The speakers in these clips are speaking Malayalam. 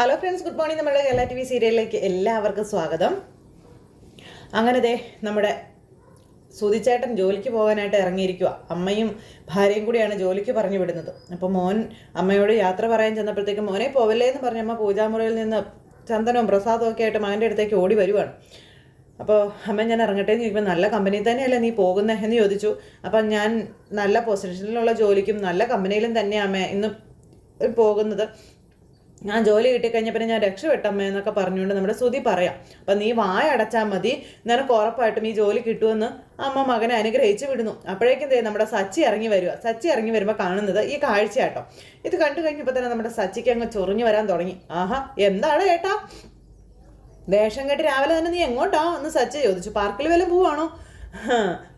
ഹലോ ഫ്രണ്ട്സ് ഗുഡ് മോർണിംഗ് നമ്മുടെ കേരള ടി വി സീരിയലിലേക്ക് എല്ലാവർക്കും സ്വാഗതം. അങ്ങനെ ദേ നമ്മുടെ സുതിച്ചേട്ടൻ ജോലിക്ക് പോകാനായിട്ട് ഇറങ്ങിയിരിക്കുക അമ്മയും ഭാര്യയും കൂടിയാണ് ജോലിക്ക് പറഞ്ഞു വിടുന്നത്. അപ്പോൾ മോൻ അമ്മയോട് യാത്ര പറയാൻ ചെന്നപ്പോഴത്തേക്ക് മോനെ പോവല്ലേ എന്ന് പറഞ്ഞ അമ്മ പൂജാമുറിയിൽ നിന്ന് ചന്ദനവും പ്രസാദവും ഒക്കെ ആയിട്ട് മകന്റെ അടുത്തേക്ക് ഓടി വരുവാണ്. അപ്പോൾ അമ്മ ഞാൻ ഇറങ്ങട്ടെ എന്ന് ചോദിക്കുമ്പോൾ നല്ല കമ്പനി തന്നെയല്ലേ നീ പോകുന്നത് എന്ന് ചോദിച്ചു. അപ്പം ഞാൻ നല്ല പൊസിഷനിലുള്ള ജോലിക്കും നല്ല കമ്പനിയിലും തന്നെയാണ് അമ്മ ഇന്ന് പോകുന്നത്. ഞാൻ ജോലി കിട്ടിക്കഴിഞ്ഞ പിന്നെ ഞാൻ രക്ഷപ്പെട്ടമ്മ എന്നൊക്കെ പറഞ്ഞുകൊണ്ട് നമ്മുടെ ശ്രുതി പറയാം. അപ്പം നീ വായ അടച്ചാൽ മതി. നിനക്ക് ഉറപ്പായിട്ടും ഈ ജോലി കിട്ടുമെന്ന് അമ്മ മകനെ അനുഗ്രഹിച്ച് വിടുന്നു. അപ്പോഴേക്കും നമ്മുടെ സച്ചി ഇറങ്ങി വരിക. സച്ചി ഇറങ്ങി വരുമ്പോൾ കാണുന്നത് ഈ കാഴ്ചയാട്ടോ ഇത് കണ്ടു കഴിഞ്ഞപ്പോൾ തന്നെ നമ്മുടെ സച്ചിക്ക് അങ്ങ് ചൊറിഞ്ഞു വരാൻ തുടങ്ങി. ആഹാ എന്താണ് ഏട്ടാ? വേഷം കെട്ടി രാവിലെ തന്നെ നീ എങ്ങോട്ടാ? എന്ന് സച്ചി ചോദിച്ചു. പാർക്കിൽ വല്ലതും പോവാണോ?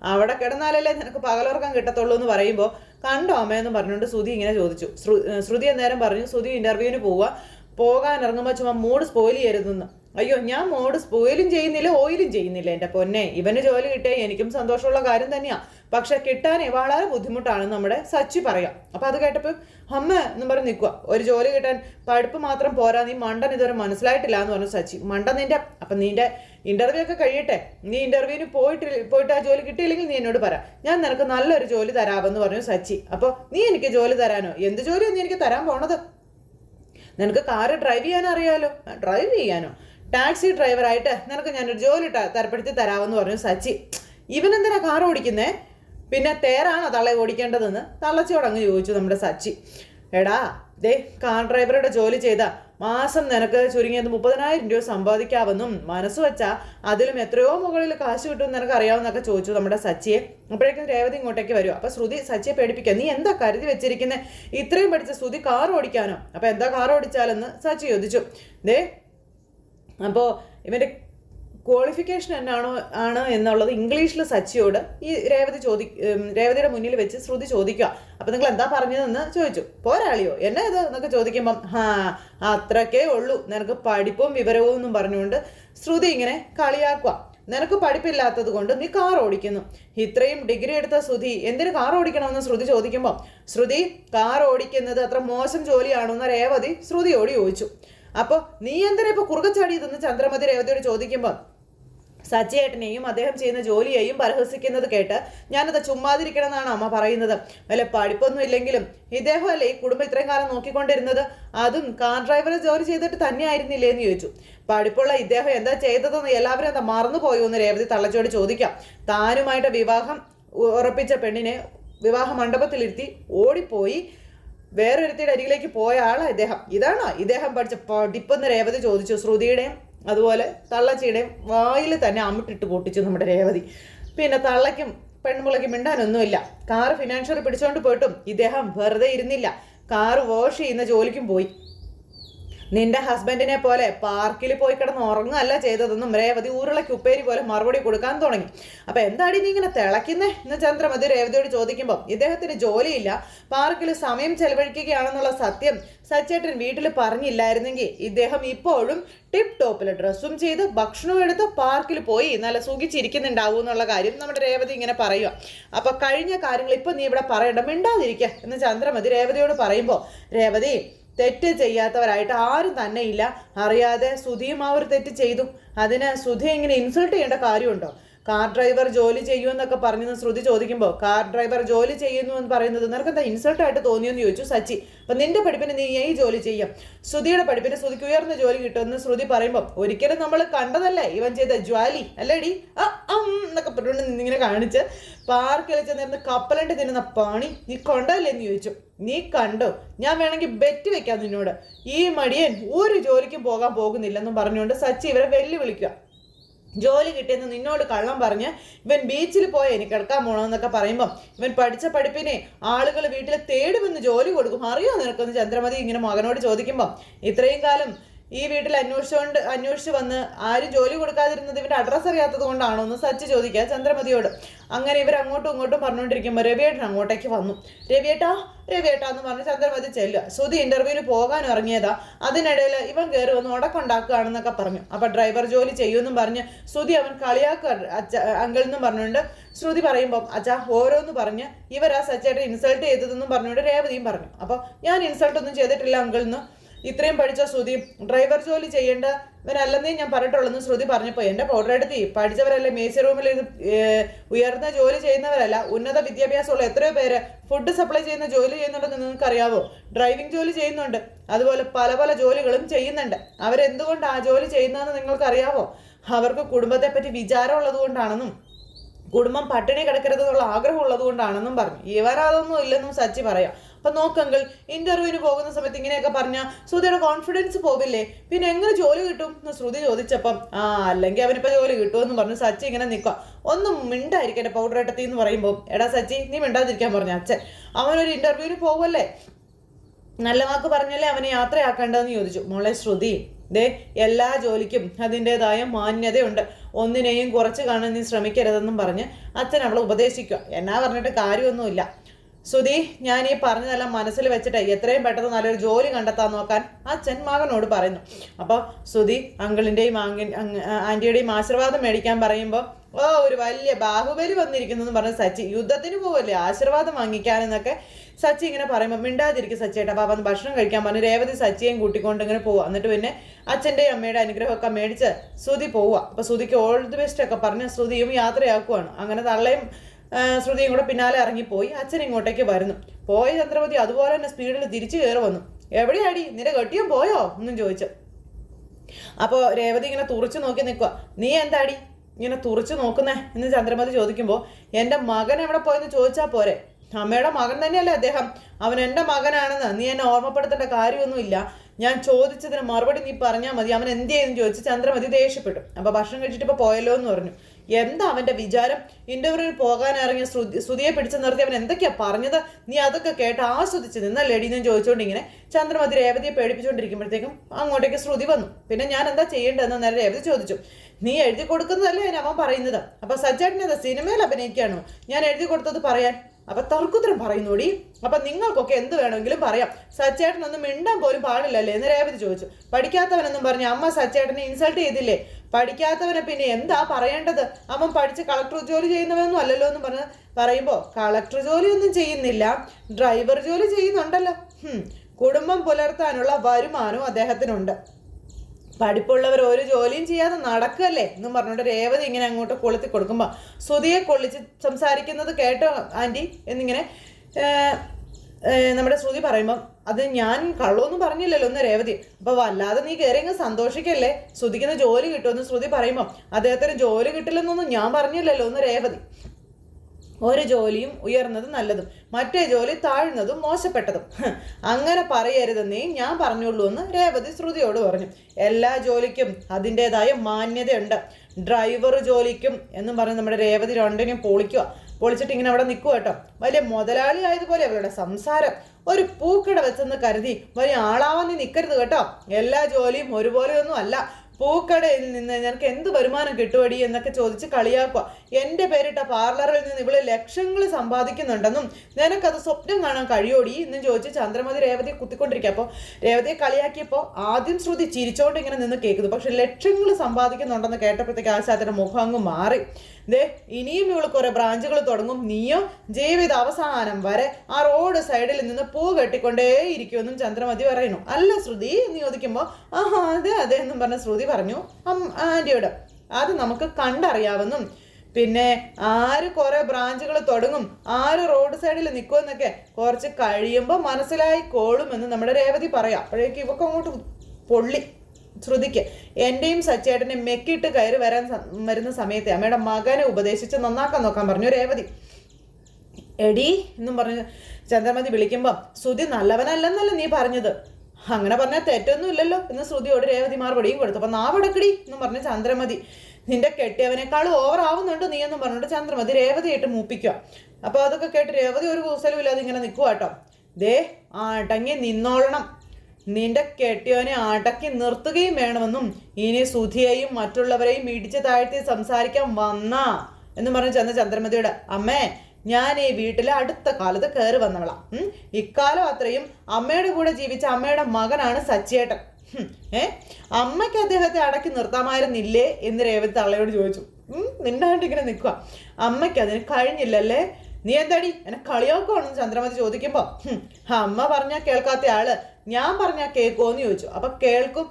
അവിടെ കിടന്നാലല്ലേ നിനക്ക് പകലുറക്കം കിട്ടത്തുള്ളൂ എന്ന് പറയുമ്പോൾ കണ്ടോ അമ്മയെന്ന് പറഞ്ഞുകൊണ്ട് ശ്രുതി ഇങ്ങനെ ചോദിച്ചു. ശ്രു- ശ്രുതി അന്നേരം പറഞ്ഞു ശ്രുതി ഇന്റർവ്യൂവിന് പോവുക. പോകാൻ ഇറങ്ങുമ്പോൾ ചുമ്മാ മൂഡ് സ്പോയിൽ ചെയ്യരുതെന്ന്. അയ്യോ ഞാൻ മോഡ് സ്പോയിലും ചെയ്യുന്നില്ല ഓയിലും ചെയ്യുന്നില്ല എന്റെ പൊന്നെ. ഇവന് ജോലി കിട്ടിയാൽ എനിക്കും സന്തോഷമുള്ള കാര്യം തന്നെയാണ് പക്ഷെ കിട്ടാനേ വളരെ ബുദ്ധിമുട്ടാണ് നമ്മുടെ സച്ചി പറയാം. അപ്പൊ അത് കേട്ടപ്പോൾ അമ്മ എന്നും പറഞ്ഞ് നിൽക്കുക ഒരു ജോലി കിട്ടാൻ പഠിപ്പ് മാത്രം പോരാ നീ മണ്ടൻ ഇതുവരെ മനസ്സിലായിട്ടില്ല എന്ന് പറഞ്ഞു സച്ചി. മണ്ടൻ നിന്റെ അപ്പൊ നിന്റെ ഇന്റർവ്യൂ ഒക്കെ കഴിയട്ടെ. നീ ഇന്റർവ്യൂവിന് പോയിട്ട് പോയിട്ട് ആ ജോലി കിട്ടിയില്ലെങ്കിൽ നീ എന്നോട് പറ. ഞാൻ നിനക്ക് നല്ലൊരു ജോലി തരാമെന്ന് പറഞ്ഞു സച്ചി. അപ്പോൾ നീ എനിക്ക് ജോലി തരാനോ? എന്ത് ജോലിയാണ് നീ എനിക്ക് തരാൻ പോണത്? നിനക്ക് കാറ് ഡ്രൈവ് ചെയ്യാൻ അറിയാലോ ഡ്രൈവ് ചെയ്യാനോ? ടാക്സി ഡ്രൈവറായിട്ട് നിനക്ക് ഞാനൊരു ജോലി തരപ്പെടുത്തി തരാമെന്ന് പറഞ്ഞു സച്ചി. ഇവനെന്തിനാ കാർ ഓടിക്കുന്നേ? പിന്നെ തേരാണോ തള്ളെ ഓടിക്കേണ്ടതെന്ന്? തള്ളച്ചോട് അങ്ങ് ചോദിച്ചു നമ്മുടെ സച്ചി. എടാ ദേ കാർ ഡ്രൈവറുടെ ജോലി ചെയ്ത മാസം നിനക്ക് ചുരുങ്ങിയത് മുപ്പതിനായിരം രൂപ സമ്പാദിക്കാമെന്നും മനസ്സ് വെച്ചാൽ അതിലും എത്രയോ മുകളിൽ കാശ് കിട്ടുമെന്ന് നിനക്ക് അറിയാമെന്നൊക്കെ ചോദിച്ചു നമ്മുടെ സച്ചിയെ. അപ്പോഴേക്കും രേവതി ഇങ്ങോട്ടേക്ക് വരും അപ്പോൾ ശ്രുതി സച്ചിയെ പേടിപ്പിക്കുക നീ എന്താ കരുതി വെച്ചിരിക്കുന്നത് ഇത്രയും പഠിച്ച ശ്രുതി കാർ ഓടിക്കാനോ? അപ്പോൾ എന്താ കാർ ഓടിച്ചാലെന്ന് സച്ചി ചോദിച്ചു. ദേ അപ്പോൾ ഇവന്റെ ക്വാളിഫിക്കേഷൻ എന്നാണോ ആണ് എന്നുള്ളത് ഇംഗ്ലീഷിൽ സച്ചിയോട് ഈ രേവതി ചോദി രേവതിയുടെ മുന്നിൽ വെച്ച് ശ്രുതി ചോദിക്കുക. അപ്പം നിങ്ങൾ എന്താ പറഞ്ഞതെന്ന് ചോദിച്ചു. പോരാളിയോ എന്നാ ഇത്? എന്നൊക്കെ ചോദിക്കുമ്പം ഹാ അത്രക്കേ ഉള്ളൂ. നിനക്ക് പഠിപ്പും വിവരവും എന്നും പറഞ്ഞുകൊണ്ട് ശ്രുതി ഇങ്ങനെ കളിയാക്കുക. നിനക്ക് പഠിപ്പില്ലാത്തത് കൊണ്ട് നീ കാർ ഓടിക്കുന്നു. ഇത്രയും ഡിഗ്രി എടുത്ത ശ്രുതി എന്തിനു കാർ ഓടിക്കണമെന്ന് ശ്രുതി ചോദിക്കുമ്പോൾ ശ്രുതി കാർ ഓടിക്കുന്നത് അത്ര മോശം ജോലിയാണോ എന്ന് രേവതി ശ്രുതിയോട് ചോദിച്ചു. അപ്പോൾ നീ എന്തിനാ ഇപ്പൊ കുറുകച്ചാടിയതെന്ന് ചന്ദ്രമതി രേവതിയോട് ചോദിക്കുമ്പോൾ സച്ചിയേട്ടനെയും അദ്ദേഹം ചെയ്യുന്ന ജോലിയെയും പരിഹസിക്കുന്നത് കേട്ട് ഞാനത് ചുമ്മാതിരിക്കണം എന്നാണ് അമ്മ പറയുന്നത്. വല്ല പഠിപ്പൊന്നും ഇല്ലെങ്കിലും ഇദ്ദേഹം അല്ലേ ഈ കുടുംബം ഇത്രയും കാലം നോക്കിക്കൊണ്ടിരുന്നത്? അതും കാർ ഡ്രൈവറെ ജോലി ചെയ്തിട്ട് തന്നെ ആയിരുന്നില്ലേ എന്ന് ചോദിച്ചു. പഠിപ്പുള്ള ഇദ്ദേഹം എന്താ ചെയ്തതെന്ന് എല്ലാവരും എന്താ മറന്നുപോയോ എന്ന് രേവതി തള്ളച്ചോട് ചോദിക്കാം. താനുമായിട്ട് വിവാഹം ഉറപ്പിച്ച പെണ്ണിനെ വിവാഹ മണ്ഡപത്തിലിരുത്തി ഓടിപ്പോയി വേറൊരുത്തിയുടെ അരികിലേക്ക് പോയ ആളാ ഇദ്ദേഹം. ഇതാണോ? ഇദ്ദേഹം പഠിച്ച പഠിപ്പെന്ന് രേവതി ചോദിച്ചു. ശ്രുതിയുടെയും അതുപോലെ തള്ളച്ചിയുടെയും വായിൽ തന്നെ അമ്മിട്ടിട്ട് പൊട്ടിച്ചു നമ്മുടെ രേവതി. പിന്നെ തള്ളയ്ക്കും പെൺമുളയ്ക്കും മിണ്ടാനൊന്നുമില്ല. കാറ് ഫിനാൻഷ്യർ പിടിച്ചുകൊണ്ട് പോയിട്ടും ഇദ്ദേഹം വെറുതെ ഇരുന്നില്ല. കാറ് വാഷ് ചെയ്യുന്ന ജോലിക്കും പോയി. നിന്റെ ഹസ്ബൻഡിനെ പോലെ പാർക്കിൽ പോയി കിടന്ന് ഉറങ്ങുകയല്ല ചെയ്തതെന്നും രേവതി ഊരുളയ്ക്ക് ഉപ്പേരി പോലെ മറുപടി കൊടുക്കാൻ തുടങ്ങി. അപ്പൊ എന്താടി നീ ഇങ്ങനെ തിളയ്ക്കുന്നേ? എന്ന് ചന്ദ്രമതി രേവതിയോട് ചോദിക്കുമ്പോൾ ഇദ്ദേഹത്തിന് ജോലിയില്ല. പാർക്കിൽ സമയം ചെലവഴിക്കുകയാണെന്നുള്ള സത്യം സച്ചേട്ടൻ വീട്ടിൽ പറഞ്ഞില്ലായിരുന്നെങ്കിൽ ഇദ്ദേഹം ഇപ്പോഴും ടിപ് ടോപ്പിൽ ഡ്രസ്സും ചെയ്ത് ഭക്ഷണവും എടുത്ത് പാർക്കിൽ പോയി നല്ല സുഖിച്ചിരിക്കുന്നുണ്ടാവും എന്നുള്ള കാര്യം നമ്മുടെ രേവതി ഇങ്ങനെ പറയുക അപ്പൊ കഴിഞ്ഞ കാര്യങ്ങൾ ഇപ്പൊ നീ ഇവിടെ പറയണ്ട മിണ്ടാതിരിക്കുക എന്ന് ചന്ദ്രമതി രേവതിയോട് പറയുമ്പോൾ രേവതി തെറ്റ് ചെയ്യാത്തവരായിട്ട് ആരും തന്നെ ഇല്ല അറിയാതെ സുധിയും ആ ഒരു തെറ്റ് ചെയ്തു. അതിന് സുധി ഇങ്ങനെ ഇൻസൾട്ട് ചെയ്യേണ്ട കാര്യമുണ്ടോ? കാർ ഡ്രൈവർ ജോലി ചെയ്യുമെന്നൊക്കെ പറഞ്ഞെന്ന് ശ്രുതി ചോദിക്കുമ്പോൾ കാർ ഡ്രൈവർ ജോലി ചെയ്യുന്നു എന്ന് പറയുന്നത് നിനക്ക് എന്താ ഇൻസൾട്ടായിട്ട് തോന്നിയെന്ന് ചോദിച്ചു സച്ചി. അപ്പം നിന്റെ പഠിപ്പിന് നീ ഈ ജോലി ചെയ്യാം. ശ്രുതിയുടെ പഠിപ്പിന് ശ്രുതിക്ക് ഉയർന്ന ജോലി കിട്ടുമെന്ന് ശ്രുതി പറയുമ്പോൾ ഒരിക്കലും നമ്മൾ കണ്ടതല്ലേ ഇവൻ ചെയ്ത ജ്വാലി? അല്ലേടി? ആ എന്നൊക്കെ പറഞ്ഞുകൊണ്ട് നിന്നിങ്ങനെ കാണിച്ച് പാർക്കിൽ ചെന്നിരുന്ന് കപ്പലണ്ടി തിന്നുന്ന പാണി നീ കൊണ്ടല്ലേ എന്ന് ചോദിച്ചു. നീ കണ്ടോ? ഞാൻ വേണമെങ്കിൽ ബെറ്റ് വെക്കാം നിന്നോട്. ഈ മടിയൻ ഒരു ജോലിക്കും പോകാൻ പോകുന്നില്ലെന്നും പറഞ്ഞുകൊണ്ട് സച്ചി ഇവരെ വെല്ലുവിളിക്കുക. ജോലി കിട്ടിയെന്ന് നിന്നോട് കള്ളം പറഞ്ഞ് ഇവൻ ബീച്ചിൽ പോയ എനിക്ക് കിടക്കാൻ പോണമെന്നൊക്കെ പറയുമ്പോൾ ഇവൻ പഠിച്ച പഠിപ്പിനെ ആളുകൾ വീട്ടിൽ തേടുമെന്ന് ജോലി കൊടുക്കും. അറിയോ നിനക്കൊന്ന് ചന്ദ്രമതി? ഇങ്ങനെ മകനോട് ചോദിക്കുമ്പോൾ ഇത്രയും കാലം ഈ വീട്ടിൽ അന്വേഷിച്ചുകൊണ്ട് അന്വേഷിച്ച് വന്ന് ആരും ജോലി കൊടുക്കാതിരുന്നത് ഇവന്റെ അഡ്രസ് അറിയാത്തത് കൊണ്ടാണോ എന്ന് സച്ച് ചോദിക്കുക ചന്ദ്രമതിയോട്. അങ്ങനെ ഇവർ അങ്ങോട്ടും ഇങ്ങോട്ടും പറഞ്ഞുകൊണ്ടിരിക്കുമ്പോൾ രവിയേട്ടൻ അങ്ങോട്ടേക്ക് വന്നു. രവിയേട്ടാ രവിയേട്ടാ എന്ന് പറഞ്ഞ് ചന്ദ്രമതി ചെല്ലുക. ശ്രുതി ഇന്റർവ്യൂവിന് പോകാൻ ഇറങ്ങിയതാ. അതിനിടയിൽ ഇവൻ കയറി വന്ന് ഉടക്കുണ്ടാക്കുകയാണെന്നൊക്കെ പറഞ്ഞു. അപ്പൊ ഡ്രൈവർ ജോലി ചെയ്യുമെന്നും പറഞ്ഞ് ശ്രുതി അവൻ കളിയാക്കുക അച്ഛ അങ്കിൾ എന്നും പറഞ്ഞുകൊണ്ട് ശ്രുതി പറയുമ്പോൾ അച്ഛാ ഓരോന്ന് പറഞ്ഞ് ഇവരാ സച്ചേട്ടൻ ഇൻസൾട്ട് ചെയ്തതെന്നും പറഞ്ഞുകൊണ്ട് രേവതിയും പറഞ്ഞു. അപ്പോൾ ഞാൻ ഇൻസൾട്ട് ഒന്നും ചെയ്തിട്ടില്ല അങ്കിൾ എന്ന് ഇത്രയും പഠിച്ച ശ്രുതി ഡ്രൈവർ ജോലി ചെയ്യേണ്ട ഇവനല്ലെന്നേ ഞാൻ പറഞ്ഞിട്ടുള്ളൂ ശ്രുതി പറഞ്ഞപ്പോൾ എന്റെ പൗഡറെടുത്തി പഠിച്ചവരല്ല മേസി റൂമിൽ ഉയർന്ന ജോലി ചെയ്യുന്നവരല്ല ഉന്നത വിദ്യാഭ്യാസമുള്ള എത്രയോ പേര് ഫുഡ് സപ്ലൈ ചെയ്യുന്ന ജോലി ചെയ്യുന്നുണ്ടെന്ന് നിങ്ങൾക്ക് അറിയാവോ ഡ്രൈവിംഗ് ജോലി ചെയ്യുന്നുണ്ട്. അതുപോലെ പല പല ജോലികളും ചെയ്യുന്നുണ്ട്. അവരെന്തുകൊണ്ട് ആ ജോലി ചെയ്യുന്നതെന്ന് നിങ്ങൾക്ക് അറിയാവോ അവർക്ക് കുടുംബത്തെ പറ്റി വിചാരമുള്ളത് കൊണ്ടാണെന്നും കുടുംബം പട്ടിണി കിടക്കരുതെന്നുള്ള ആഗ്രഹം ഉള്ളത് കൊണ്ടാണെന്നും പറഞ്ഞു. ഇവരതൊന്നും ഇല്ലെന്നും സച്ചി പറയാം. അപ്പൊ നോക്കങ്കിൾ ഇന്റർവ്യൂവിന് പോകുന്ന സമയത്ത് ഇങ്ങനെയൊക്കെ പറഞ്ഞ ശ്രുതിയുടെ കോൺഫിഡൻസ് പോവില്ലേ? പിന്നെ എങ്ങനെ ജോലി കിട്ടും? എന്ന് ശ്രുതി ചോദിച്ചപ്പം ആ അല്ലെങ്കിൽ അവനിപ്പോ ജോലി കിട്ടുമെന്ന് പറഞ്ഞു സച്ചി ഇങ്ങനെ നിൽക്കുക ഒന്നും മിണ്ടായിരിക്കട്ടെ പൗഡർ ഇട്ടത്തി എന്ന് പറയുമ്പോൾ എടാ സച്ചി നീ മിണ്ടാതിരിക്കാൻ പറഞ്ഞു അച്ഛൻ. അവനൊരു ഇന്റർവ്യൂവിന് പോകുമല്ലേ നല്ല വാക്ക് പറഞ്ഞല്ലേ അവനെ യാത്രയാക്കേണ്ടതെന്ന് ചോദിച്ചു. മോളെ ശ്രുതി ദേ എല്ലാ ജോലിക്കും അതിന്റെതായ മാന്യതയുണ്ട്. ഒന്നിനെയും കുറച്ച് കാണാൻ നീ ശ്രമിക്കരുതെന്നും പറഞ്ഞ് അച്ഛൻ അവളെ ഉപദേശിക്കുക എന്നാ പറഞ്ഞിട്ട് കാര്യമൊന്നുമില്ല. ശ്രുതി ഞാൻ ഈ പറഞ്ഞതെല്ലാം മനസ്സിൽ വെച്ചിട്ട് എത്രയും പെട്ടെന്ന് നല്ലൊരു ജോലി കണ്ടെത്താൻ നോക്കാൻ ആ മകനോട് പറയുന്നു. അപ്പോൾ ശ്രുതി അങ്കിളിന്റെയും ആങ്കി ആന്റിയുടെയും ആശീർവാദം മേടിക്കാൻ പറയുമ്പോൾ ഓ ഒരു വലിയ ബാഹുബലി വന്നിരിക്കുന്നു എന്ന് പറഞ്ഞ് സച്ചി യുദ്ധത്തിന് പോവല്ലേ? ആശീർവാദം വാങ്ങിക്കാനെന്നൊക്കെ സച്ചി ഇങ്ങനെ പറയുമ്പോൾ മിണ്ടാതിരിക്കും സച്ചിയേട്ടാ പാപ്പ വന്ന് ഭക്ഷണം കഴിക്കാൻ പറഞ്ഞു രേവതി സച്ചിയെയും കൂട്ടിക്കൊണ്ട് ഇങ്ങനെ പോവുക എന്നിട്ട് പിന്നെ അച്ഛന്റെയും അമ്മയുടെ അനുഗ്രഹമൊക്കെ മേടിച്ച് ശ്രുതി പോവുക അപ്പോൾ ശ്രുതിക്ക് ഓൾ ദി ബെസ്റ്റ് ഒക്കെ പറഞ്ഞ് ശ്രുതിയും യാത്രയാക്കുവാണ്. അങ്ങനെ തള്ളയും ശ്രുതിയും കൂടെ പിന്നാലെ ഇറങ്ങിപ്പോയി. അച്ഛൻ ഇങ്ങോട്ടേക്ക് വരുന്നു. പോയ ചന്ദ്രപതി അതുപോലെ തന്നെ സ്പീഡിൽ തിരിച്ചു കയറി വന്നു. എവിടെയാടി? നിന്റെ കെട്ടിയും പോയോ? എന്നും ചോദിച്ചു. അപ്പോൾ രേവതി ഇങ്ങനെ തുറച്ചു നോക്കി നിൽക്കുക നീ എന്താടി ഇങ്ങനെ തുറച്ചു നോക്കുന്നേ? എന്ന് ചന്ദ്രമതി ചോദിക്കുമ്പോൾ എന്റെ മകൻ എവിടെ പോയെന്ന് ചോദിച്ചാൽ പോരെ? അമ്മയുടെ മകൻ തന്നെയല്ലേ അദ്ദേഹം? അവൻ എന്റെ മകനാണെന്ന്. നീ എന്നെ ഓർമ്മപ്പെടുത്തേണ്ട കാര്യമൊന്നുമില്ല. ഞാൻ ചോദിച്ചതിന് മറുപടി നീ പറഞ്ഞാൽ മതി. അവൻ എന്ത് ചെയ്യുന്നു ചോദിച്ച് ചന്ദ്രമതി ദേഷ്യപ്പെട്ടു. അപ്പോൾ ഭക്ഷണം കഴിച്ചിട്ട് ഇപ്പോൾ പോയല്ലോ എന്ന് പറഞ്ഞു. എന്താ അവന്റെ വിചാരം? ഇന്റർവ്യൂവിൽ പോകാൻ ഇറങ്ങിയ ശ്രുതി ശ്രുതിയെ പിടിച്ചു നിർത്തി അവൻ എന്തൊക്കെയാ പറഞ്ഞത്? നീ അതൊക്കെ കേട്ട് ആസ്വദിച്ച് നിന്നല്ലേടി ഞാൻ ചോദിച്ചുകൊണ്ട് ഇങ്ങനെ ചന്ദ്രമതി രേവതിയെ പേടിപ്പിച്ചുകൊണ്ടിരിക്കുമ്പോഴത്തേക്കും അങ്ങോട്ടേക്ക് ശ്രുതി വന്നു. പിന്നെ ഞാൻ എന്താ ചെയ്യേണ്ടതെന്ന് നേരെ രേവതി ചോദിച്ചു. നീ എഴുതി കൊടുക്കുന്നതല്ലേ അവൻ പറയുന്നത്? അപ്പോൾ സജ്ജാട്ടിനെ സിനിമയിൽ അഭിനയിക്കുകയാണോ? ഞാൻ എഴുതി കൊടുത്തത് പറയാൻ. അപ്പൊ തർക്കുത്തരം പറയുന്നോടി. അപ്പൊ നിങ്ങൾക്കൊക്കെ എന്ത് വേണമെങ്കിലും പറയാം. സച്ചേട്ടനൊന്നും മിണ്ടാൻ പോലും പാടില്ലല്ലേ എന്ന് രേവതി ചോദിച്ചു. പഠിക്കാത്തവനെന്നും പറഞ്ഞു അമ്മ സച്ചേട്ടനെ ഇൻസൾട്ട് ചെയ്തില്ലേ? പഠിക്കാത്തവനെ പിന്നെ എന്താ പറയേണ്ടത്? അമ്മ പഠിച്ച് കളക്ടർ ജോലി ചെയ്യുന്നവനൊന്നും അല്ലല്ലോ എന്ന് പറഞ്ഞ് പറയുമ്പോൾ കളക്ടർ ജോലിയൊന്നും ചെയ്യുന്നില്ല ഡ്രൈവർ ജോലി ചെയ്യുന്നുണ്ടല്ലോ. കുടുംബം പുലർത്താനുള്ള വരുമാനവും അദ്ദേഹത്തിനുണ്ട്. പഠിപ്പുള്ളവർ ഒരു ജോലിയും ചെയ്യാതെ നടക്കല്ലേ എന്നും പറഞ്ഞുകൊണ്ട് രേവതി ഇങ്ങനെ അങ്ങോട്ട് കൊളുത്തി കൊടുക്കുമ്പോൾ സുതിയെ കൊള്ളിച്ച് സംസാരിക്കുന്നത് കേട്ടോ ആന്റി എന്നിങ്ങനെ നമ്മുടെ ശ്രുതി പറയുമ്പം അത് ഞാൻ കള്ളൊന്നും പറഞ്ഞില്ലല്ലോ ഒന്ന് രേവതി. അപ്പോൾ വല്ലാതെ നീ കയറി അങ്ങ് സന്തോഷിക്കല്ലേ? ശ്രുതിക്കുന്ന ജോലി കിട്ടുമെന്ന് ശ്രുതി പറയുമ്പം അദ്ദേഹത്തിന് ജോലി കിട്ടില്ലെന്നൊന്നും ഞാൻ പറഞ്ഞില്ലല്ലോ ഒന്ന് രേവതി. ഒരു ജോലിയും ഉയർന്നത് നല്ലതും മറ്റേ ജോലി താഴ്ന്നതും മോശപ്പെട്ടതും. അങ്ങനെ പറയരുതെന്നേ ഞാൻ പറഞ്ഞുള്ളൂ എന്ന് രേവതി ശ്രുതിയോട് പറഞ്ഞു. എല്ലാ ജോലിക്കും അതിന്റെതായ മാന്യതയുണ്ട്. ഡ്രൈവർ ജോലിക്കും എന്നും പറഞ്ഞ് നമ്മുടെ രേവതി രണ്ടിനെയും പൊളിക്കുക. പൊളിച്ചിട്ട് ഇങ്ങനെ അവിടെ നിൽക്കുക കേട്ടോ. വലിയ മുതലാളി ആയതുപോലെ അവരുടെ സംസാരം. ഒരു പൂക്കട വെച്ചെന്ന് കരുതി വലിയ ആളാവാൻ നിൽക്കരുത് കേട്ടോ. എല്ലാ ജോലിയും ഒരുപോലെയൊന്നും അല്ല. പൂക്കടയിൽ നിന്ന് നിനക്ക് എന്ത് വരുമാനം കിട്ടുവടി എന്നൊക്കെ ചോദിച്ച് കളിയാക്കുക. എന്റെ പേരിട്ട പാർലറിൽ നിന്ന് ഇവൾ ലക്ഷങ്ങൾ സമ്പാദിക്കുന്നുണ്ടെന്നും നിനക്കത് സ്വപ്നം കാണാൻ കഴിയോടി എന്ന് ചോദിച്ച് ചന്ദ്രമതി രേവതിയെ കുത്തിക്കൊണ്ടിരിക്കുക. അപ്പോൾ രേവതിയെ കളിയാക്കിയപ്പോൾ ആദ്യം ശ്രുതി ചിരിച്ചോണ്ട് ഇങ്ങനെ നിന്ന് കേൾക്കുന്നു. പക്ഷെ ലക്ഷങ്ങൾ സമ്പാദിക്കുന്നുണ്ടെന്ന് കേട്ടപ്പോഴത്തേക്ക് ആശാത്തിന്റെ മുഖം അങ്ങ് മാറി. ദേ ഇനിയും ഇവൾ കുറെ ബ്രാഞ്ചുകൾ തുടങ്ങും. നീയോ ജീവിത അവസാനം വരെ ആ റോഡ് സൈഡിൽ നിന്ന് പൂ കെട്ടിക്കൊണ്ടേ ഇരിക്കുമെന്നും ചന്ദ്രമതി പറയുന്നു. അല്ല ശ്രുതി എന്ന് ചോദിക്കുമ്പോൾ ആഹാ അതെ അതെ എന്നും പറഞ്ഞ ശ്രുതി പറഞ്ഞു. ആന്റിയോട് അത് നമുക്ക് കണ്ടറിയാമെന്നും പിന്നെ ആര് കുറെ ബ്രാഞ്ചുകൾ തുടങ്ങും? ആര് റോഡ് സൈഡിൽ നിൽക്കുമെന്നൊക്കെ കുറച്ച് കഴിയുമ്പോൾ മനസ്സിലായി കോളുമെന്ന് നമ്മുടെ രേവതി പറയാം. അപ്പോഴേക്ക് ഇവക്ക് അങ്ങോട്ട് പൊള്ളി ശ്രുതിക്ക്. എന്റെയും സച്ചേട്ടനെ മെക്കിയിട്ട് കയറി വരാൻ വരുന്ന സമയത്ത് അമ്മയുടെ മകനെ ഉപദേശിച്ച് നന്നാക്കാൻ നോക്കാൻ പറഞ്ഞു രേവതി. എടി എന്നും പറഞ്ഞ് ചന്ദ്രമതി വിളിക്കുമ്പോൾ ശ്രുതി നല്ലവനല്ലെന്നല്ല നീ പറഞ്ഞത്? അങ്ങനെ പറഞ്ഞാൽ തെറ്റൊന്നും ഇല്ലല്ലോ എന്ന് ശ്രുതിയോട് രേവതി മറുപടിയും കൊടുത്തു. അപ്പം നാവടക്കടി എന്നും പറഞ്ഞ് ചന്ദ്രമതി നിന്റെ കെട്ടിയവനേക്കാളും ഓവർ ആവുന്നുണ്ട് നീ എന്ന് പറഞ്ഞിട്ട് ചന്ദ്രമതി രേവതിയായിട്ട് മൂപ്പിക്കുക അപ്പോൾ അതൊക്കെ കേട്ട് രേവതി ഒരു കൂസലും ഇല്ലാതെ ഇങ്ങനെ നിൽക്കുക കേട്ടോ ദേ ആട്ടങ്ങി നിന്നോളണം നിന്റെ കെട്ടിയവനെ അടക്കി നിർത്തുകയും വേണമെന്നും ഇനി സുധിയെയും മറ്റുള്ളവരെയും ഇടിച്ചു താഴ്ത്തി സംസാരിക്കാൻ വന്ന എന്ന് പറഞ്ഞ് ചെന്ന ചന്ദ്രമതിയുടെ അമ്മേ ഞാൻ ഈ വീട്ടിലെ അടുത്ത കാലത്ത് കയറി വന്നവളാ. ഇക്കാലം അത്രയും അമ്മയുടെ കൂടെ ജീവിച്ച അമ്മയുടെ മകനാണ് സച്ചിയേട്ടൻ. ഏ? അമ്മയ്ക്ക് അദ്ദേഹത്തെ അടക്കി നിർത്താമായിരുന്നില്ലേ? എന്ന് രേവതി തള്ളയോട് ചോദിച്ചു. മിണ്ടാണ്ട് ഇങ്ങനെ നിൽക്കുക അമ്മയ്ക്ക് അതിന് കഴിഞ്ഞില്ലല്ലേ? നീ എന്താടി? എന്നെ കളിയാക്കുവാണെന്ന് ചന്ദ്രമതി ചോദിക്കുമ്പോൾ അമ്മ പറഞ്ഞാൽ കേൾക്കാത്ത ആൾ. ഞാൻ പറഞ്ഞാൽ കേൾക്കുമോ എന്ന് ചോദിച്ചു. അപ്പൊ കേൾക്കും.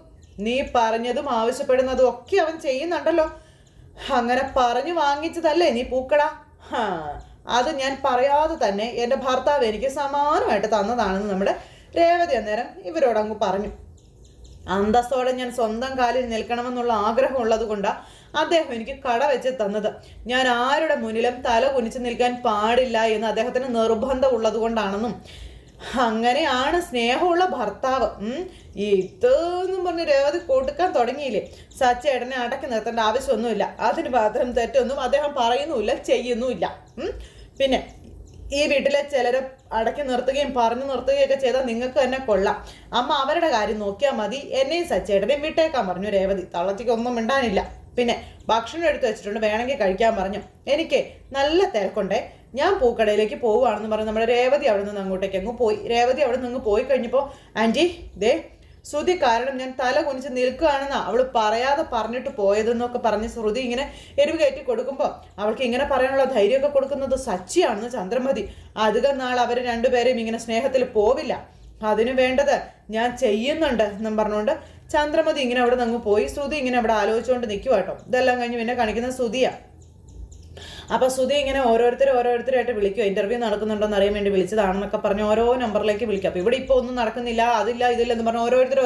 നീ പറഞ്ഞതും ആവശ്യപ്പെടുന്നതും ഒക്കെ അവൻ ചെയ്യുന്നുണ്ടല്ലോ. അങ്ങനെ പറഞ്ഞു വാങ്ങിച്ചതല്ലേ നീ പൂക്കട? അത് ഞാൻ പറയാതെ തന്നെ എന്റെ ഭർത്താവ് എനിക്ക് സമാനമായിട്ട് തന്നതാണെന്ന് നമ്മുടെ രേവതി അന്നേരം ഇവരോടങ്ങ് പറഞ്ഞു. അന്തസ്സോടെ ഞാൻ സ്വന്തം കാലിൽ നിൽക്കണമെന്നുള്ള ആഗ്രഹം ഉള്ളത് കൊണ്ടാണ് അദ്ദേഹം എനിക്ക് കട വെച്ച് തന്നത് ഞാൻ ആരുടെ മുന്നിലും തല കുനിച്ച് നിൽക്കാൻ പാടില്ല എന്ന് അദ്ദേഹത്തിന് നിർബന്ധം ഉള്ളത് കൊണ്ടാണെന്നും അങ്ങനെയാണ് സ്നേഹമുള്ള ഭർത്താവ്. ഇതെന്നും പറഞ്ഞ് രേവതി കൊടുക്കാൻ തുടങ്ങിയില്ലേ സച്ചേട്ടനെ അടക്കി നിർത്തേണ്ട ആവശ്യമൊന്നുമില്ല അതിന് പാത്രം തെറ്റൊന്നും അദ്ദേഹം പറയുന്നുമില്ല ചെയ്യുന്നുമില്ല. പിന്നെ ഈ വീട്ടിലെ ചിലരെ അടക്കി നിർത്തുകയും പറഞ്ഞു നിർത്തുകയും ഒക്കെ ചെയ്താൽ നിങ്ങൾക്ക് തന്നെ കൊള്ളാം. അമ്മ അവരുടെ കാര്യം നോക്കിയാൽ മതി. എന്നെയും സച്ചേട്ടനെയും വിട്ടേക്കാൻ പറഞ്ഞു രേവതി. തള്ളത്തിക്കൊന്നും മിണ്ടാനില്ല. പിന്നെ ഭക്ഷണം എടുത്തു വെച്ചിട്ടുണ്ട്. വേണമെങ്കിൽ കഴിക്കാൻ പറഞ്ഞു. എനിക്ക് നല്ല തിരക്കുണ്ടേ. ഞാൻ പൂക്കടയിലേക്ക് പോവുകയാണെന്ന് പറഞ്ഞ് നമ്മുടെ രേവതി അവിടെ നിന്ന് അങ്ങോട്ടേക്ക് അങ്ങ് പോയി. രേവതി അവിടെ നിന്ന് പോയി കഴിഞ്ഞപ്പോൾ ആന്റി ദേ ശ്രുതി കാരണം ഞാൻ തല കുനിച്ച് നിൽക്കുകയാണെന്നാ അവൾ പറയാതെ പറഞ്ഞിട്ട് പോയതെന്നൊക്കെ പറഞ്ഞ് ശ്രുതി ഇങ്ങനെ എരിവ് കയറ്റി കൊടുക്കുമ്പോൾ അവൾക്ക് ഇങ്ങനെ പറയാനുള്ള ധൈര്യമൊക്കെ കൊടുക്കുന്നത് സച്ചിയാണെന്ന് ചന്ദ്രമതി. അധികം നാൾ അവർ രണ്ടുപേരെയും ഇങ്ങനെ സ്നേഹത്തിൽ പോവില്ല. അതിനു വേണ്ടത് ഞാൻ ചെയ്യുന്നുണ്ട് എന്നും പറഞ്ഞുകൊണ്ട് ചന്ദ്രമതി ഇങ്ങനെ അവിടെ നിന്ന് പോയി. ശ്രുതി ഇങ്ങനെ അവിടെ ആലോചിച്ചുകൊണ്ട് നിൽക്കുക കേട്ടോ. ഇതെല്ലാം കഴിഞ്ഞ് പിന്നെ കാണിക്കുന്ന ശ്രുതിയാ. അപ്പൊ സുധി ഇങ്ങനെ ഓരോരുത്തർ ഓരോരുത്തരായിട്ട് വിളിക്കുക ഇന്റർവ്യൂ നടക്കുന്നുണ്ടോ എന്ന് അറിയാൻ വേണ്ടി വിളിച്ചതാണെന്നൊക്കെ പറഞ്ഞ് ഓരോ നമ്പറിലേക്ക് വിളിക്കുക അപ്പൊ ഇവിടെ ഇപ്പോൾ ഒന്നും നടക്കുന്നില്ല അതില്ല ഇതില്ല എന്ന് പറഞ്ഞ് ഓരോരുത്തർ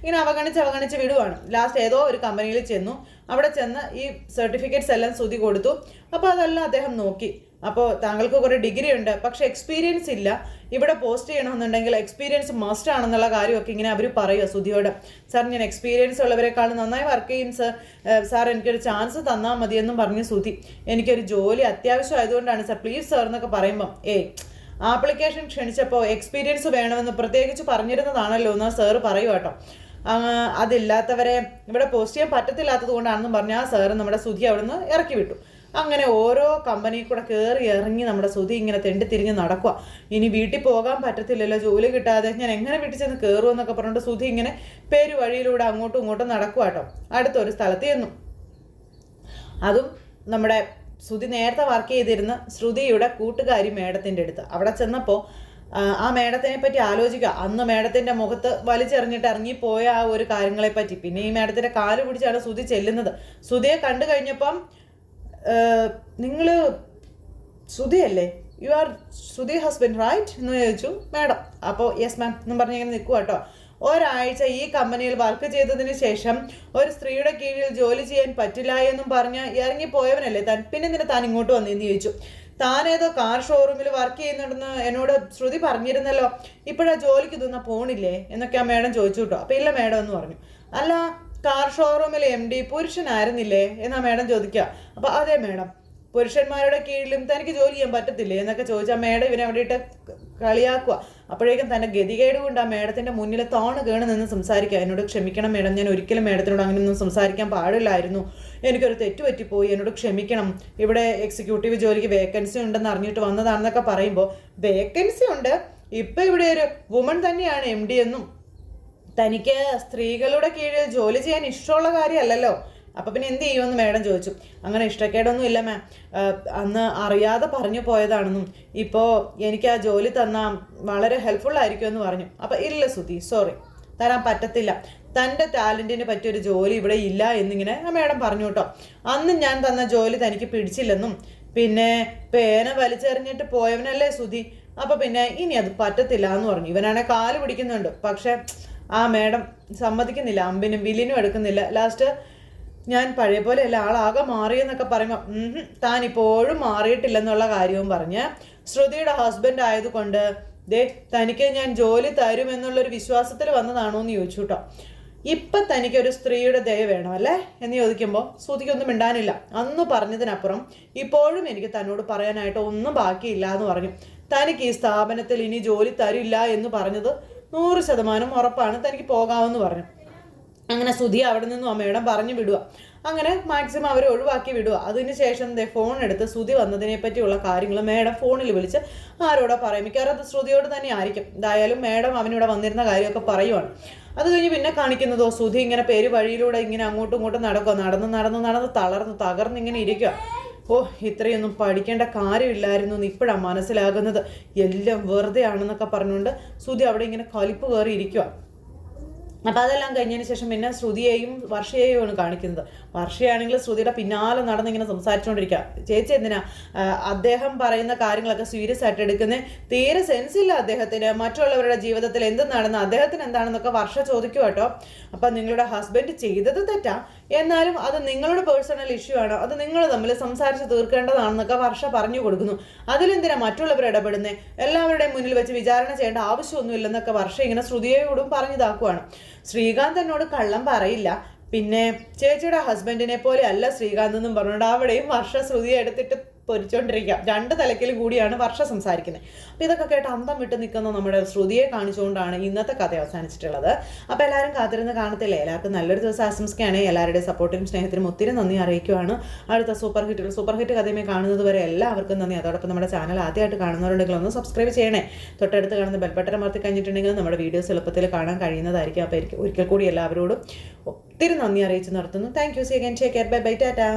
ഇങ്ങനെ അവഗണിച്ച് അവഗണിച്ച് വിടുവാണ്. ലാസ്റ്റ് ഏതോ ഒരു കമ്പനിയിൽ ചെന്നു. അവിടെ ചെന്ന് ഈ സർട്ടിഫിക്കറ്റ്സ് എല്ലാം സുധി കൊടുത്തു. അപ്പോൾ അതെല്ലാം അദ്ദേഹം നോക്കി. അപ്പോൾ താങ്കൾക്ക് കുറേ ഡിഗ്രി ഉണ്ട്. പക്ഷെ എക്സ്പീരിയൻസ് ഇല്ല. ഇവിടെ പോസ്റ്റ് ചെയ്യണമെന്നുണ്ടെങ്കിൽ എക്സ്പീരിയൻസ് മസ്റ്റ് ആണെന്നുള്ള കാര്യമൊക്കെ ഇങ്ങനെ അവർ പറയുക സുധിയോട്. സാർ ഞാൻ എക്സ്പീരിയൻസ് ഉള്ളവരെക്കാളും നന്നായി വർക്ക് ചെയ്യും സാർ എനിക്കൊരു ചാൻസ് തന്നാൽ മതിയെന്നും പറഞ്ഞു സുധി. എനിക്കൊരു ജോലി അത്യാവശ്യം ആയതുകൊണ്ടാണ് സാർ പ്ലീസ് സാർ എന്നൊക്കെ പറയുമ്പം ഏയ് ആപ്ലിക്കേഷൻ ക്ഷണിച്ചപ്പോൾ എക്സ്പീരിയൻസ് വേണമെന്ന് പ്രത്യേകിച്ച് പറഞ്ഞിരുന്നതാണല്ലോ എന്ന് സാറ് പറയൂ കേട്ടോ അതില്ലാത്തവരെ ഇവിടെ പോസ്റ്റ് ചെയ്യാൻ പറ്റത്തില്ലാത്തത് കൊണ്ടാണെന്നും പറഞ്ഞ് ആ സാറ് നമ്മുടെ സുധി അവിടുന്ന് ഇറക്കി വിട്ടു. അങ്ങനെ ഓരോ കമ്പനിയിൽ കൂടെ കയറി ഇറങ്ങി നമ്മുടെ സുധി ഇങ്ങനെ തെണ്ടി തിരിഞ്ഞ് നടക്കുക ഇനി വീട്ടിൽ പോകാൻ പറ്റത്തില്ലല്ലോ ജോലി കിട്ടാതെ. ഞാൻ എങ്ങനെ വീട്ടിൽ ചെന്ന് കയറുമെന്നൊക്കെ പറഞ്ഞിട്ട് സുധി ഇങ്ങനെ പേര് വഴിയിലൂടെ അങ്ങോട്ടും ഇങ്ങോട്ടും നടക്കുക കേട്ടോ. അടുത്തൊരു സ്ഥലത്ത് ചെന്നു. അതും നമ്മുടെ ശ്രുതി നേരത്തെ വർക്ക് ചെയ്തിരുന്ന ശ്രുതിയുടെ കൂട്ടുകാരി മേഡത്തിന്റെ അടുത്ത്. അവിടെ ചെന്നപ്പോൾ ആ മേഡത്തിനെ പറ്റി ആലോചിക്കുക. അന്ന് മേഡത്തിന്റെ മുഖത്ത് വലിച്ചെറിഞ്ഞിട്ട് ഇറങ്ങിപ്പോയ ആ ഒരു കാര്യങ്ങളെപ്പറ്റി. പിന്നെ ഈ മേഡത്തിന്റെ കാൽ പിടിച്ചാണ് ശ്രുതി ചെല്ലുന്നത്. ശ്രുതിയെ കണ്ടു കഴിഞ്ഞപ്പം നിങ്ങൾ ശ്രുതിയല്ലേ? You are Shruti husband right എന്ന് ചോദിച്ചു. മാഡം അപ്പോൾ യെസ് മാം എന്നും പറഞ്ഞ് ഇങ്ങനെ നിൽക്കുക കേട്ടോ ഒരാഴ്ച ഈ കമ്പനിയിൽ വർക്ക് ചെയ്തതിന് ശേഷം ഒരു സ്ത്രീയുടെ കീഴിൽ ജോലി ചെയ്യാൻ പറ്റില്ല എന്നും പറഞ്ഞ് ഇറങ്ങിപ്പോയവനല്ലേ താൻ? പിന്നെ നിന്നെ താൻ ഇങ്ങോട്ട് വന്നതെന്ന് ചോദിച്ചു. താൻ ഏതോ കാർ ഷോറൂമിൽ വർക്ക് ചെയ്യുന്നുണ്ടെന്ന് എന്നോട് ശ്രുതി പറഞ്ഞിരുന്നല്ലോ. ഇപ്പോഴാ ജോലിക്ക് ഇതൊന്നും പോണില്ലേ? എന്നൊക്കെ ആ മാഡം ചോദിച്ചു കേട്ടോ അപ്പം ഇല്ല മാഡം എന്ന് പറഞ്ഞു. അല്ല കാർ ഷോറൂമിലെ എം ഡി പുരുഷനായിരുന്നില്ലേ? എന്നാ മേഡം ചോദിക്കുക അപ്പോൾ അതെ മേഡം. പുരുഷന്മാരുടെ കീഴിലും തനിക്ക് ജോലി ചെയ്യാൻ പറ്റത്തില്ലേ എന്നൊക്കെ ചോദിച്ചാൽ മേഡം ഇവനെ അവിടെ ഇട്ട് കളിയാക്കുക അപ്പോഴേക്കും തന്റെ ഗതികേട് കൊണ്ട് ആ മേഡത്തിന്റെ മുന്നിൽ തോണ് കേണ് നിന്ന് സംസാരിക്കുക എന്നോട് ക്ഷമിക്കണം മേഡം ഞാൻ ഒരിക്കലും മേഡത്തിനോട് അങ്ങനെയൊന്നും സംസാരിക്കാൻ പാടില്ലായിരുന്നു. എനിക്കൊരു തെറ്റ് പറ്റിപ്പോയി. എന്നോട് ക്ഷമിക്കണം. ഇവിടെ എക്സിക്യൂട്ടീവ് ജോലിക്ക് വേക്കൻസി ഉണ്ടെന്ന് അറിഞ്ഞിട്ട് വന്നതാണെന്നൊക്കെ പറയുമ്പോൾ വേക്കൻസി ഉണ്ട്. ഇപ്പം ഇവിടെ ഒരു വുമൺ തന്നെയാണ് എം ഡി എന്നും. തനിക്ക് സ്ത്രീകളുടെ കീഴിൽ ജോലി ചെയ്യാൻ ഇഷ്ടമുള്ള കാര്യമല്ലല്ലോ. അപ്പം പിന്നെ എന്ത് ചെയ്യുമെന്ന് മേഡം ചോദിച്ചു. അങ്ങനെ ഇഷ്ടക്കേടൊന്നും ഇല്ല മാം. അന്ന് അറിയാതെ പറഞ്ഞു പോയതാണെന്നും ഇപ്പോൾ എനിക്ക് ആ ജോലി തന്നാൽ വളരെ ഹെൽപ്ഫുൾ ആയിരിക്കുമെന്ന് പറഞ്ഞു. അപ്പം ഇല്ല സുധി സോറി തരാൻ പറ്റത്തില്ല. തന്റെ ടാലന്റിന് പറ്റിയൊരു ജോലി ഇവിടെ ഇല്ല എന്നിങ്ങനെ ആ മേഡം പറഞ്ഞു കേട്ടോ. അന്ന് ഞാൻ തന്ന ജോലി തനിക്ക് പിടിച്ചില്ലെന്നും പിന്നെ പേന വലിച്ചെറിഞ്ഞിട്ട് പോയവനല്ലേ സുധി. അപ്പം പിന്നെ ഇനി അത് പറ്റത്തില്ല എന്ന് പറഞ്ഞു. ഇവനാണെ കാൽ പിടിക്കുന്നുണ്ട്. പക്ഷെ ആ മേഡം സമ്മതിക്കുന്നില്ല അമ്പിനും വില്ലിനും എടുക്കുന്നില്ല. ലാസ്റ്റ് ഞാൻ പഴയ പോലെ പോലെയല്ല ആളാകെ മാറിയെന്നൊക്കെ പറയുമ്പോൾ താൻ ഇപ്പോഴും മാറിയിട്ടില്ലെന്നുള്ള കാര്യവും പറഞ്ഞ് ശ്രുതിയുടെ ഹസ്ബൻഡ് ആയതുകൊണ്ട് ദേ തനിക്ക് ഞാൻ ജോലി തരുമെന്നുള്ളൊരു വിശ്വാസത്തിൽ വന്നതാണോ എന്ന് ചോദിച്ചു കേട്ടോ ഇപ്പം തനിക്കൊരു സ്ത്രീയുടെ ദയ വേണം അല്ലേ എന്ന് ചോദിക്കുമ്പോൾ ശ്രുതിക്കൊന്നും മിണ്ടാനില്ല. അന്ന് പറഞ്ഞതിനപ്പുറം ഇപ്പോഴും എനിക്ക് തന്നോട് പറയാനായിട്ട് ഒന്നും ബാക്കിയില്ല എന്ന് പറഞ്ഞു. തനിക്ക് ഈ സ്ഥാപനത്തിൽ ഇനി ജോലി തരില്ല എന്ന് പറഞ്ഞത് നൂറ് ശതമാനം ഉറപ്പാണ് തനിക്ക് പോകാമെന്ന് പറഞ്ഞു. അങ്ങനെ സുധി അവിടെ നിന്നും മേഡം പറഞ്ഞു വിടുക. അങ്ങനെ മാക്സിമം അവരെ ഒഴിവാക്കി വിടുക. അതിന് ശേഷം ദേ ഫോൺ എടുത്ത് ശ്രുതി വന്നതിനെ പറ്റിയുള്ള കാര്യങ്ങൾ മേഡം ഫോണിൽ വിളിച്ച് ആരോടാ പറയും. മിക്കവാറും അത് ശ്രുതിയോട് തന്നെ ആയിരിക്കും. എന്തായാലും മേഡം അവനിവിടെ വന്നിരുന്ന കാര്യമൊക്കെ പറയുവാണ്. അത് കഴിഞ്ഞ് പിന്നെ കാണിക്കുന്നതോ സുധി ഇങ്ങനെ പേര് വഴിയിലൂടെ ഇങ്ങനെ അങ്ങോട്ടും ഇങ്ങോട്ടും നടക്കുക നടന്ന് നടന്ന് നടന്ന് തളർന്ന് തകർന്ന് ഇങ്ങനെ ഇരിക്കുക ഓ ഇത്രയൊന്നും പഠിക്കേണ്ട കാര്യമില്ലായിരുന്നു എന്ന് ഇപ്പോഴാണ് മനസ്സിലാകുന്നത്. എല്ലാം വെറുതെ ആണെന്നൊക്കെ പറഞ്ഞുകൊണ്ട് ശ്രുതി അവിടെ ഇങ്ങനെ കലിപ്പ് കയറി ഇരിക്കുക അപ്പോൾ അതെല്ലാം കഴിഞ്ഞതിന് ശേഷം പിന്നെ ശ്രുതിയെയും വർഷയെയും ആണ് കാണിക്കുന്നത്. വർഷയാണെങ്കിൽ ശ്രുതിയുടെ പിന്നാലെ നടന്നിങ്ങനെ സംസാരിച്ചുകൊണ്ടിരിക്കുക ചേച്ചി എന്തിനാ? അദ്ദേഹം പറയുന്ന കാര്യങ്ങളൊക്കെ സീരിയസ് ആയിട്ട് എടുക്കുന്നത് തീരെ സെൻസ് ഇല്ല അദ്ദേഹത്തിന്. മറ്റുള്ളവരുടെ ജീവിതത്തിൽ എന്ത് നടന്ന് അദ്ദേഹത്തിന് എന്താണെന്നൊക്കെ വർഷ ചോദിക്കുക കേട്ടോ അപ്പം നിങ്ങളുടെ ഹസ്ബൻഡ് ചെയ്തത് തെറ്റാ. എന്നാലും അത് നിങ്ങളുടെ പേഴ്സണൽ ഇഷ്യൂ ആണ്. അത് നിങ്ങൾ തമ്മിൽ സംസാരിച്ച് തീർക്കേണ്ടതാണെന്നൊക്കെ വർഷ പറഞ്ഞു കൊടുക്കുന്നു. അതിലെന്തിനാ മറ്റുള്ളവർ ഇടപെടുന്നത് എല്ലാവരുടെയും മുന്നിൽ വെച്ച് വിചാരണ ചെയ്യേണ്ട ആവശ്യമൊന്നുമില്ലെന്നൊക്കെ വർഷ ഇങ്ങനെ ശ്രുതിയോടും പറഞ്ഞിതാക്കുവാണ് ശ്രീകാന്ത് എന്നോട് കള്ളം പറയില്ല. പിന്നെ ചേച്ചിയുടെ ഹസ്ബൻഡിനെ പോലെ അല്ല ശ്രീകാന്ത് എന്നും പറഞ്ഞുകൊണ്ട് അവിടെയും വർഷ ശ്രുതിയെ എടുത്തിട്ട് പൊരിച്ചോണ്ടിരിക്കുക രണ്ട് തലക്കിൽ കൂടിയാണ് വർഷ സംസാരിക്കുന്നത് അപ്പോൾ ഇതൊക്കെ കേട്ട് അന്തം വിട്ട് നിൽക്കുന്ന നമ്മുടെ ശ്രുതിയെ കാണിച്ചുകൊണ്ടാണ് ഇന്നത്തെ കഥ അവസാനിച്ചിട്ടുള്ളത്. അപ്പോൾ എല്ലാവരും കാത്തിരുന്ന് കാണത്തില്ലേ? എല്ലാവർക്കും നല്ലൊരു ദിവസം ആശംസിക്കുകയാണ്. എല്ലാവരുടെയും സപ്പോർട്ടിനും സ്നേഹത്തിനും ഒത്തിരി നന്ദി അറിയിക്കുവാണ്. അടുത്ത സൂപ്പർ ഹിറ്റുകൾ സൂപ്പർ ഹിറ്റ് കഥയുമേ കാണുന്നത് വരെ എല്ലാവർക്കും നന്ദി. അതോടൊപ്പം നമ്മുടെ ചാനൽ ആദ്യമായിട്ട് കാണുന്നവരുണ്ടെങ്കിൽ ഒന്ന് സബ്സ്ക്രൈബ് ചെയ്യണേ. തൊട്ടടുത്ത് കാണുന്ന ബെൽബട്ടൺ അമർത്തി കഴിഞ്ഞിട്ടുണ്ടെങ്കിൽ നമ്മുടെ വീഡിയോസ് എളുപ്പത്തിൽ കാണാൻ കഴിയുന്നതായിരിക്കും. അപ്പോൾ ഒരിക്കൽ കൂടി എല്ലാവരോടും ഒത്തിരി നന്ദി അറിയിച്ച് നടത്തുന്നു thank you see again take care bye bye tata